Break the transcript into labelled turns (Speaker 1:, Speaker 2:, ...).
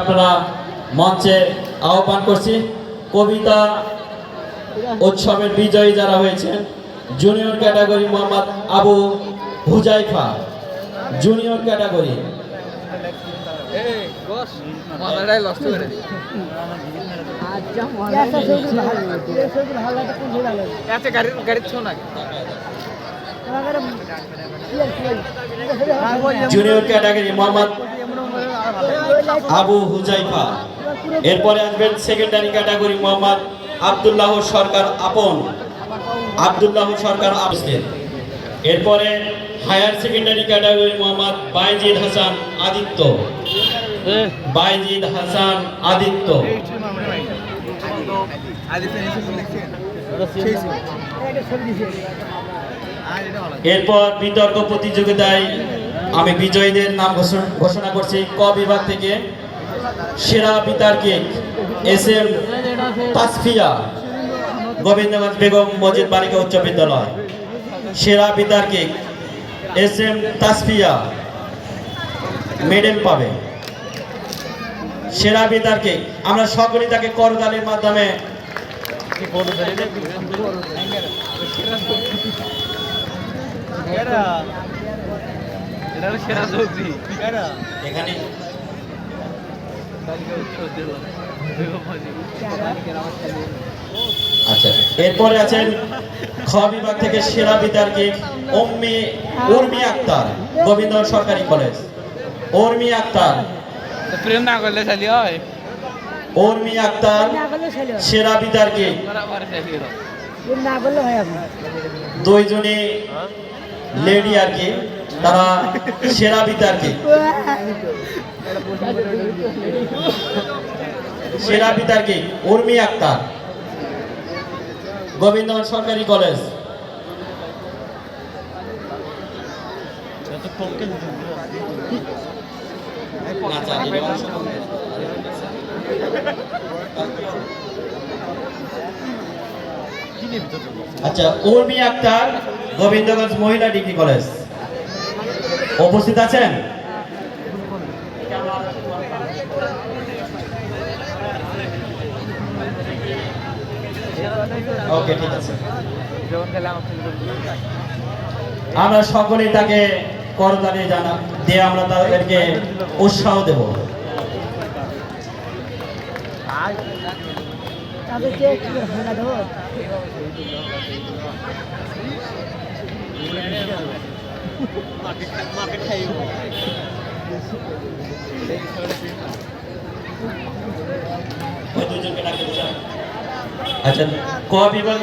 Speaker 1: আপনারা মঞ্চে আহ্বান করছি। কবিতা উৎসবের বিজয়ী যারা হয়েছেন junior category Mohammad Abu Huzaifa. Junior category junior category Mohammad Abu Huzaifa. এরপরে আসবেন সেকেন্ডারি ক্যাটাগরি মোহাম্মদ আব্দুল্লাহ সরকার আপন। আব্দুল্লাহ সরকার আবস্তের এরপরে higher secondary category Mohammad Bayezid Hasan Aditya. Bayezid Hasan Aditya. এরপর বিতর্ক প্রতিযোগিতায় আমি বিজয়ীদের নাম ঘোষণা- করছি। ক বিভাগ থেকে সেরা বিতার্কিক এস এম তাসফিয়া গোবিন্দগঞ্জ বেগম, মজিদ বালিকা উচ্চ বিদ্যালয়। সেরা বিতার্কিক এস এম তাসফিয়া, মেডেল পাবে। সেরা বিতার্কিক আমরা সকলেই তাকে করতালির মাধ্যমে
Speaker 2: এটা সেরা সবজি।
Speaker 1: এখানে আচ্ছা এরপরে আছেন খ বিভাগ থেকে সেরা বিতার্কিক অম্মি উর্মি আক্তার গোবিন্দ সরকারি কলেজ। উর্মি আক্তার।
Speaker 2: প্রেম না করলে চালি হয়?
Speaker 1: উর্মি আক্তার সেরা বিতার্কিক দুইজনে লেডি আর কি। তারা সেরা বিতার্কিক সেরা বিতার্কিক উর্মি আক্তার গোবিন্দ সরকারি কলেজ আচ্ছা। আচ্ছা উর্মি আক্তার, গোবিন্দগঞ্জ মহিলা ডিগ্রি কলেজ উপস্থিত আছেন? ওকে, ঠিক আছে।
Speaker 2: আমার
Speaker 1: সকলেই তাকে করতালি জানা দিয়ে আমরা তাদেরকে উৎসাহ দেব।
Speaker 3: চেয়ে কি হয় না ধর
Speaker 1: ওই দুজনকে